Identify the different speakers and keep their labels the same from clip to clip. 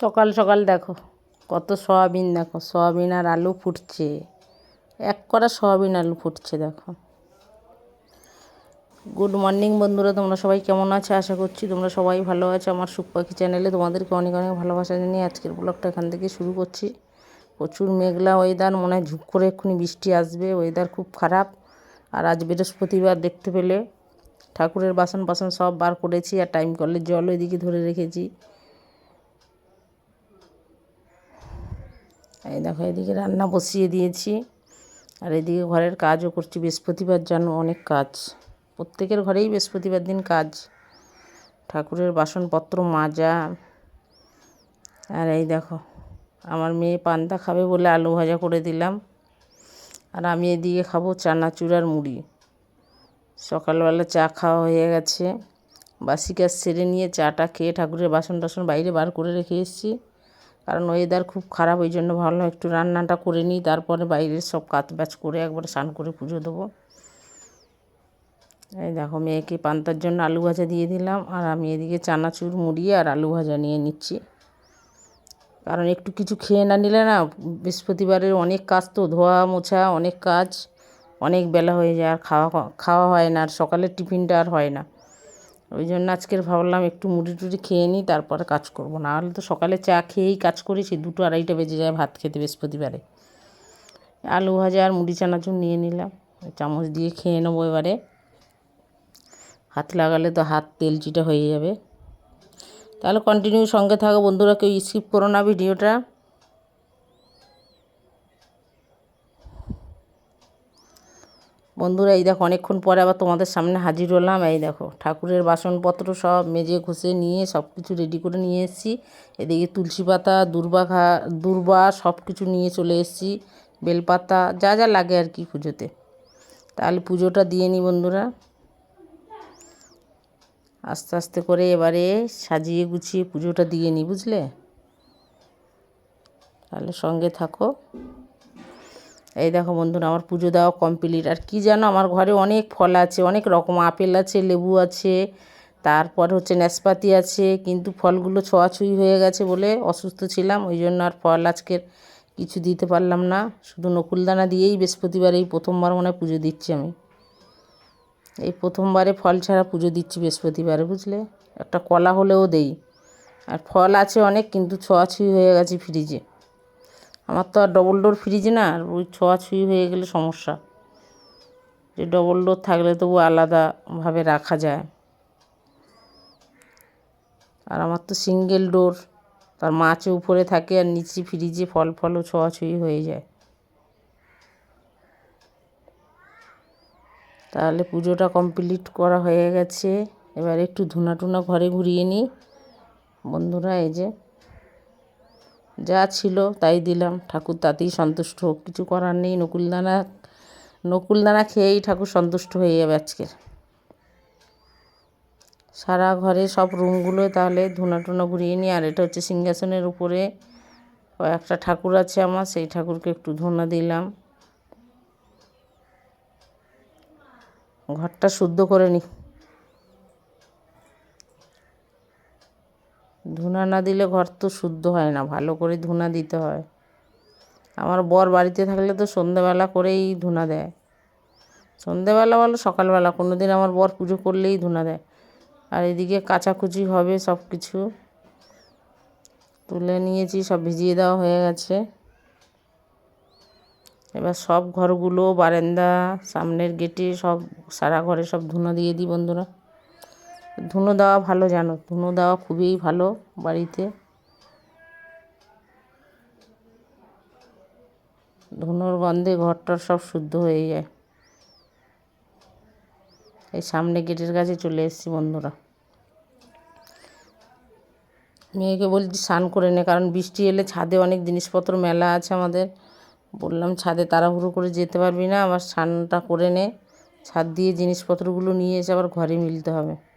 Speaker 1: সকাল সকাল দেখো, কত সয়াবিন দেখো, সয়াবিন আর আলু ফুটছে। এক করা সয়াবিন আলু ফুটছে দেখো। গুড মর্নিং বন্ধুরা, তোমরা সবাই কেমন আছো? আশা করছি তোমরা সবাই ভালো আছো। আমার সুখ পাখি চ্যানেলে তোমাদেরকে অনেক অনেক ভালোবাসা জানিয়ে আজকের ব্লগটা এখান থেকে শুরু করছি। প্রচুর মেঘলা ওয়েদার মনে হয় ঝুপ করে এক্ষুনি বৃষ্টি আসবে। ওয়েদার খুব খারাপ। আর আজ বৃহস্পতিবার দেখতে পেলে ঠাকুরের বাসন বাসন সব বার করেছি আর টাইম কলের জল ওইদিকে ধরে রেখেছি। এই দেখো, এদিকে রান্না বসিয়ে দিয়েছি। আর এদিকে ঘরের কাজও করছি। বৃহস্পতিবার জানো অনেক কাজ। প্রত্যেকের ঘরেই বৃহস্পতিবার দিন কাজ। ঠাকুরের বাসনপত্র মাজা। আর এই দেখো, আমার মেয়ে পান্তা খাবে বলে আলু ভাজা করে দিলাম। আর আমি এদিকে খাব চানাচুর মুড়ি। সকালবেলা চা খাওয়া হয়ে গেছে। বাসি কাজ সেরে নিয়ে চাটা খেয়ে ঠাকুরের বাসন টাসন বাইরে বার করে রেখে এসেছি। কারণ ওয়েদার খুব খারাপ, ওই জন্য ভাবলাম একটু রান্নাটা করে নিই, তারপরে বাইরের সব কাত ব্যাচ করে একবারে স্নান করে পুজো দেবো। এই দেখো, মেয়েকে পান্তার জন্য আলু ভাজা দিয়ে দিলাম, আর আমি এদিকে চানাচুর, মুড়ি আর আলু ভাজা নিয়ে নিচ্ছি। কারণ একটু কিছু খেয়ে না নিলে না, বৃহস্পতিবারের অনেক কাজ তো, ধোয়া মোছা অনেক কাজ, অনেক বেলা হয়ে যায়, আর খাওয়া খাওয়া হয় না, আর সকালের টিফিনটা আর হয় না। ওই জন্য আজকের ভাবলাম একটু মুড়ি টুড়ি খেয়ে নিই, তারপরে কাজ করব। না হলে তো সকালে চা খেয়েই কাজ করেছি দুটো আড়াইটা বেজে যায় ভাত খেতে বৃহস্পতিবারে। আলু ভাজা আর মুড়ি চানাচুর নিয়ে নিলাম চামচ দিয়ে খেয়ে নেব এবারে। হাত লাগালে তো হাত তেলচিটা হয়ে যাবে। তাহলে কন্টিনিউ সঙ্গে থাকো বন্ধুরা, কেউ স্কিপ করো না ভিডিওটা। বন্ধুরা, এই দেখো, অনেকক্ষণ পরে আবার তোমাদের সামনে হাজির হলাম। এই দেখো, ঠাকুরের বাসনপত্র সব মেজে ঘষে নিয়ে সব কিছু রেডি করে নিয়ে এসেছি। এদিকে তুলসী পাতা, দুর্বা খা দুর্বা সব কিছু নিয়ে চলে এসেছি। বেলপাতা, যা যা লাগে আর কি পুজোতে। তাহলে পুজোটা দিয়ে নিই বন্ধুরা। আস্তে আস্তে করে এবারে সাজিয়ে গুছিয়ে পুজোটা দিয়ে নিই বুঝলে? তাহলে সঙ্গে থাকো। এই দেখো বন্ধুরা, আমার পুজো দেওয়া কমপ্লিট আর কি জানো আমার ঘরে অনেক ফল আছে, অনেক রকম আপেল আছে, লেবু আছে, তারপর হচ্ছে নাশপাতি আছে, কিন্তু ফলগুলো ছোঁয়াছুঁই হয়ে গেছে বলে অসুস্থ ছিলাম, ওই জন্য আর ফল আজকের কিছু দিতে পারলাম না। শুধু নকুলদানা দিয়েই বৃহস্পতিবার, এই প্রথমবার মনে হয় পুজো দিচ্ছি আমি। এই প্রথমবারে ফল ছাড়া পুজো দিচ্ছি বৃহস্পতিবারে, বুঝলে? একটা কলা হলেও দেই। আর ফল আছে অনেক, কিন্তু ছোঁয়াছুঁই হয়ে গেছে ফ্রিজে আমার তো আর ডবল ডোর ফ্রিজ না, আর ওই ছোঁয়াছুঁই হয়ে গেলে সমস্যা। যে ডবল ডোর থাকলে তবু আলাদাভাবে রাখা যায়। আর আমার তো সিঙ্গেল ডোর তার মাছ উপরে থাকে আর নিচে ফ্রিজে ফল ফলও ছোঁয়াছুঁই হয়ে যায়। তাহলে পুজোটা কমপ্লিট করা হয়ে গেছে। এবার একটু ধুনা টুনা ঘরে ঘুরিয়ে নিই। বন্ধুরা, এই যে যা ছিল তাই দিলাম। ঠাকুর তাতেই সন্তুষ্ট হোক। কিছু করার নেই। নকুলদানা নকুলদানা খেয়েই ঠাকুর সন্তুষ্ট হয়ে যাবে আজকে। সারা ঘরে সব রুমগুলো তাহলে ধুনা টুনা ঘুরিয়ে নিই আর এটা হচ্ছে সিংহাসনের উপরে একটা ঠাকুর আছে আমার, সেই ঠাকুরকে একটু ধুনা দিলাম। ঘরটা শুদ্ধ করে নি। ধুনা না দিলে ঘর তো শুদ্ধ হয় না, ভালো করে ধুনা দিতে হয়। আমার বর বাড়িতে থাকলে তো সন্ধেবেলা করেই ধুনা দেয়। সন্ধেবেলা বলো, সকালবেলা কোনো দিন আমার বর পুজো করলেই ধুনা দেয়। আর এদিকে কাচাকুচি হবে সব কিছু তুলে নিয়েছি, সব ভিজিয়ে দেওয়া হয়ে গেছে। এবার সব ঘরগুলো, বারান্দা, সামনের গেটে সব, সারা ঘরে সব ধুনো দিয়ে দিই বন্ধুরা। ধুনো দেওয়া ভালো জানো। ধুনো দেওয়া খুবই ভালো বাড়িতে। ধুনোর গন্ধে ঘরটার সব শুদ্ধ হয়ে যায়। এই সামনে গেটের কাছে চলে এসেছি বন্ধুরা। মেয়েকে বলছি স্নান করে নে, কারণ বৃষ্টি এলে ছাদে অনেক জিনিসপত্র মেলা আছে আমাদের। বললাম, ছাদে তাড়াহুড়ো করে যেতে পারবি না, আবার স্নানটা করে নে। ছাদ দিয়ে জিনিসপত্রগুলো নিয়ে এসে আবার ঘরে মিলতে হবে।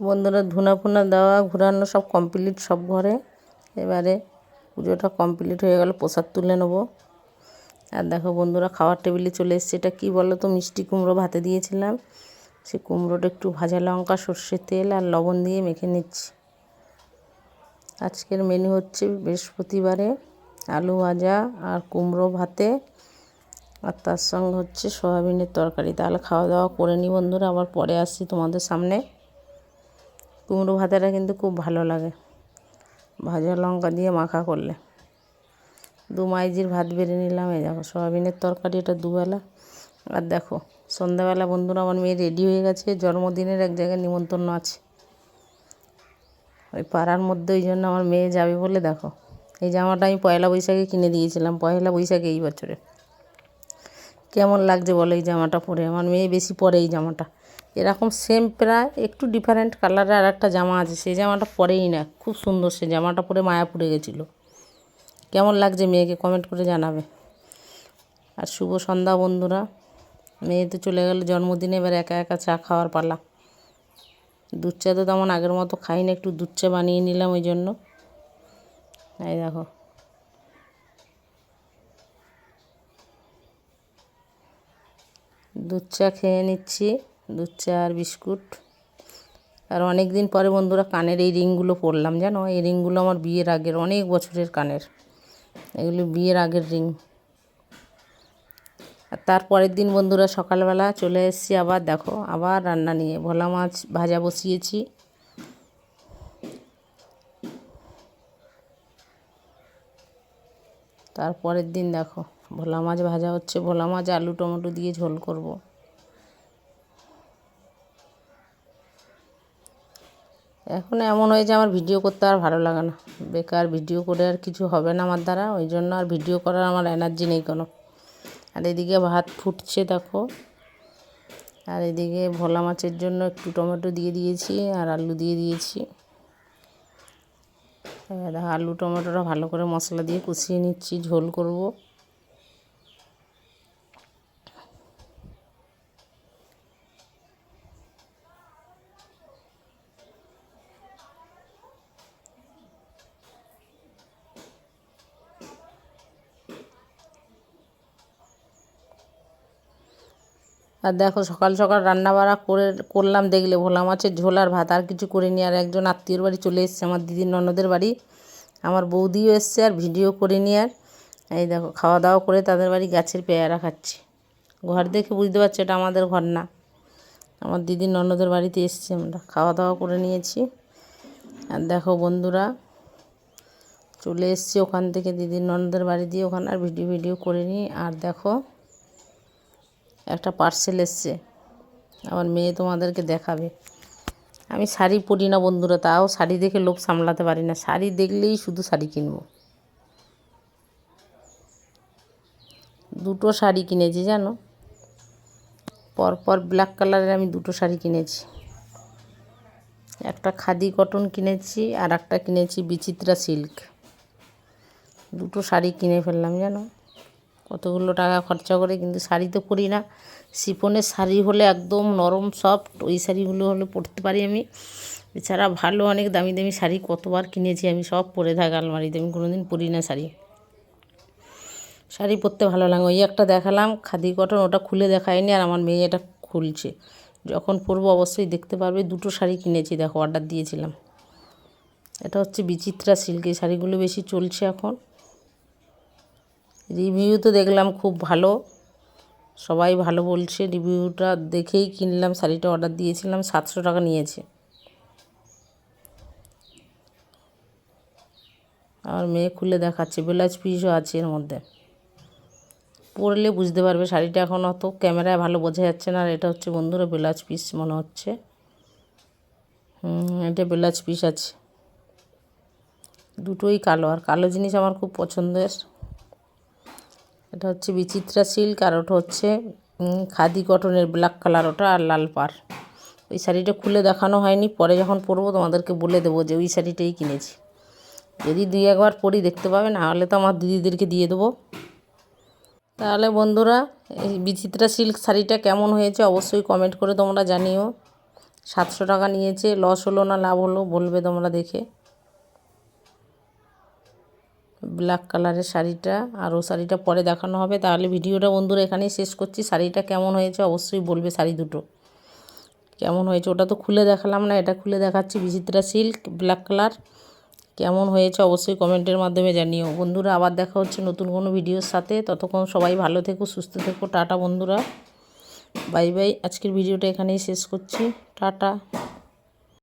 Speaker 1: বন্ধুরা ধুনা ফুনা দেওয়া, ঘুরানো সব কমপ্লিট সব ঘরে। এবারে পুজোটা কমপ্লিট হয়ে গেল, প্রসাদ তুলে নেব। আর দেখো বন্ধুরা, খাওয়ার টেবিলে চলে এসছে। এটা কী বলো তো মিষ্টি কুমড়ো ভাতে দিয়েছিলাম। সে কুমড়োটা একটু ভাজা লঙ্কা সর্ষের তেল আর লবণ দিয়ে মেখে নিচ্ছি। আজকের মেনু হচ্ছে বৃহস্পতিবারে আলু ভাজা আর কুমড়ো ভাতে। আর তার সঙ্গে হচ্ছে সয়াবিনের তরকারি। তাহলে খাওয়া দাওয়া করে নিই বন্ধুরা, আবার পরে আসছি তোমাদের সামনে। কুমড়ো ভাতেটা কিন্তু খুব ভালো লাগে। ভাজা লঙ্কা দিয়ে মাখা করলে। দু মাইজির ভাত বেড়ে নিলাম, এই দেখো সয়াবিনের তরকারি, এটা দুবেলা। আর দেখো, সন্ধ্যাবেলা বন্ধুরা, আমার মেয়ে রেডি হয়ে গেছে, জন্মদিনের এক জায়গায় নিমন্ত্রণ আছে। ওই পাড়ার মধ্যে ওই জন্য আমার মেয়ে যাবে বলে দেখো। এই জামাটা আমি পয়লা বৈশাখে কিনে দিয়েছিলাম, পয়লা বৈশাখে এই বছরে। কেমন লাগছে বলো এই জামাটা পরে? আমার মেয়ে বেশি পরে এই জামাটা। এরকম সেম প্রায় একটু ডিফারেন্ট কালারের আর একটা জামা আছে। সেই জামাটা পরেই না, খুব সুন্দর সে জামাটা পরে মায়া পড়ে গেছিল। কেমন লাগছে মেয়েকে কমেন্ট করে জানাবে। আর শুভ সন্ধ্যা বন্ধুরা, মেয়ে তো চলে গেল জন্মদিনে, এবার একা একা চা খাওয়ার পালা। দুধ চা তো তেমন আগের মতো খাই না একটু দুধ চা বানিয়ে নিলাম ওই জন্য। এই দেখো। দুধ চা খেয়ে নিচ্ছি। দুধ চা আর বিস্কুট। আর অনেক দিন পরে বন্ধুরা কানের এই রিংগুলো পরলাম, জানো? এই রিংগুলো আমার বিয়ের আগের, অনেক বছরের কানের। এগুলো বিয়ের আগের রিং। আর তারপরের দিন বন্ধুরা সকালবেলা চলে এসেছি আবার, দেখো, আবার রান্না নিয়ে। ভোলা মাছ ভাজা বসিয়েছি। তারপরের দিন দেখো, ভোলা মাছ ভাজা হচ্ছে। ভোলা মাছ আলু টমেটো দিয়ে ঝোল করব। এখন এমন হয়েছে আমার ভিডিও করতে আর ভালো লাগে না। বেকার ভিডিও করে আর কিছু হবে না আমার দ্বারা, ওই জন্য আর ভিডিও করার আমার এনার্জি নেই কোনো। আর এদিকে ভাত ফুটছে দেখো। আর এদিকে ভোলা মাছের জন্য একটু টমেটো দিয়ে দিয়েছি আর আলু দিয়ে দিয়েছি। আলু টমেটোটা ভালো করে মশলা দিয়ে কষিয়ে নিচ্ছি, ঝোল করব। আর দেখো সকাল সকাল রান্না বাড়া করে করলাম, দেখলে ভোলা মাছের ঝোল আর ভাত, আর কিছু করে করিনি। আর একজন আত্মীয়র বাড়ি চলে এসছে, আমার দিদির ননদের বাড়ি। আমার বৌদিও এসছে আর ভিডিও করে করিনি আর। এই দেখো খাওয়া দাওয়া করে তাদের বাড়ি গাছের পেয়ারা খাচ্ছি। ঘর দেখে বুঝতে পারছি, এটা আমাদের ঘর না। আমার দিদির ননদের বাড়িতে এসছি আমরা খাওয়া দাওয়া করে নিয়েছি। আর দেখো বন্ধুরা, চলে এসছি ওখান থেকে দিদির ননদের বাড়ি দিয়ে, ওখানে আর ভিডিও ভিডিও করে নিই আর দেখো একটা পার্সেল এসছে। আমার মেয়ে তোমাদেরকে দেখাবে। আমি শাড়ি পরি না বন্ধুরা, তাও শাড়ি দেখে লোভ সামলাতে পারি না। শাড়ি দেখলেই শুধু শাড়ি কিনবো। দুটো শাড়ি কিনেছি জানো? পরপর ব্ল্যাক কালারের আমি দুটো শাড়ি কিনেছি। একটা খাদি কটন কিনেছি আর একটা কিনেছি বিচিত্রা সিল্ক দুটো শাড়ি কিনে ফেললাম জানো? কতগুলো টাকা খরচা করে, কিন্তু শাড়ি তো পরি না। শিফনের শাড়ি হলে একদম নরম সফট ওই শাড়িগুলো হলে পরতে পারি আমি। এছাড়া ভালো অনেক দামি দামি শাড়ি, কতবার কিনেছি আমি, সব পরে থাকি আলমারিতে, আমি কোনোদিন পরি না শাড়ি। শাড়ি পরতে ভালো লাগে ওই একটা দেখালাম, খাদি কটন, ওটা খুলে দেখায়নি আর আমার মেয়ে এটা খুলছে। যখন পরবো অবশ্যই দেখতে পারবে, দুটো শাড়ি কিনেছি, দেখো অর্ডার দিয়েছিলাম। এটা হচ্ছে বিচিত্রা সিল্কের শাড়িগুলো বেশি চলছে এখন। রিভিউ তো দেখলাম খুব ভালো। সবাই ভালো বলছে। রিভিউটা দেখেই কিনলাম, শাড়িটা অর্ডার দিয়েছিলাম, সাতশো টাকা নিয়েছে। আর মেয়ে খুলে দেখাচ্ছে ব্লাউজ পিসও আছে এর মধ্যে। পরলে বুঝতে পারবে শাড়িটা এখন অত ক্যামেরায় ভালো বোঝা যাচ্ছে না। আর এটা হচ্ছে বন্ধুরা ব্লাউজ পিস মনে হচ্ছে। হুম, এটা ব্লাউজ পিস আছে। দুটোই কালো। আর কালো জিনিস আমার খুব পছন্দের। এটা হচ্ছে বিচিত্রা সিল্ক আর ওটা হচ্ছে খাদি কটনের ব্ল্যাক কালার ওটা আর লাল পার ওই শাড়িটা খুলে দেখানো হয়নি, পরে যখন পরবো তোমাদেরকে বলে দেবো যে ওই শাড়িটাই কিনেছি। যদি দুই একবার পরি দেখতে পাবে, না হলে তো আমার দিদিদেরকে দিয়ে দেবো। তাহলে বন্ধুরা, এই বিচিত্রা সিল্ক শাড়িটা কেমন হয়েছে অবশ্যই কমেন্ট করে তোমরা জানিও। সাতশো টাকা নিয়েছে, লস হলো না, লাভ হলো, বলবে তোমরা দেখে। ব্ল্যাক কালারের শাড়িটা আর ও শাড়িটা পরে দেখানো হবে। তাহলে ভিডিওটা বন্ধুরা এখানেই শেষ করছি। শাড়িটা কেমন হয়েছে অবশ্যই বলবে শাড়ি দুটো। কেমন হয়েছে? ওটা তো খুলে দেখালাম না, এটা খুলে দেখাচ্ছি। বিচিত্রা সিল্ক ব্ল্যাক কালার কেমন হয়েছে অবশ্যই কমেন্টের মাধ্যমে জানিও। বন্ধুরা, আবার দেখা হচ্ছে নতুন কোনো ভিডিওর সাথে। ততক্ষণ সবাই ভালো থেকো, সুস্থ থেকো। টাটা বন্ধুরা। Bye bye. আজকের ভিডিওটা এখানেই শেষ করছি। টাটা।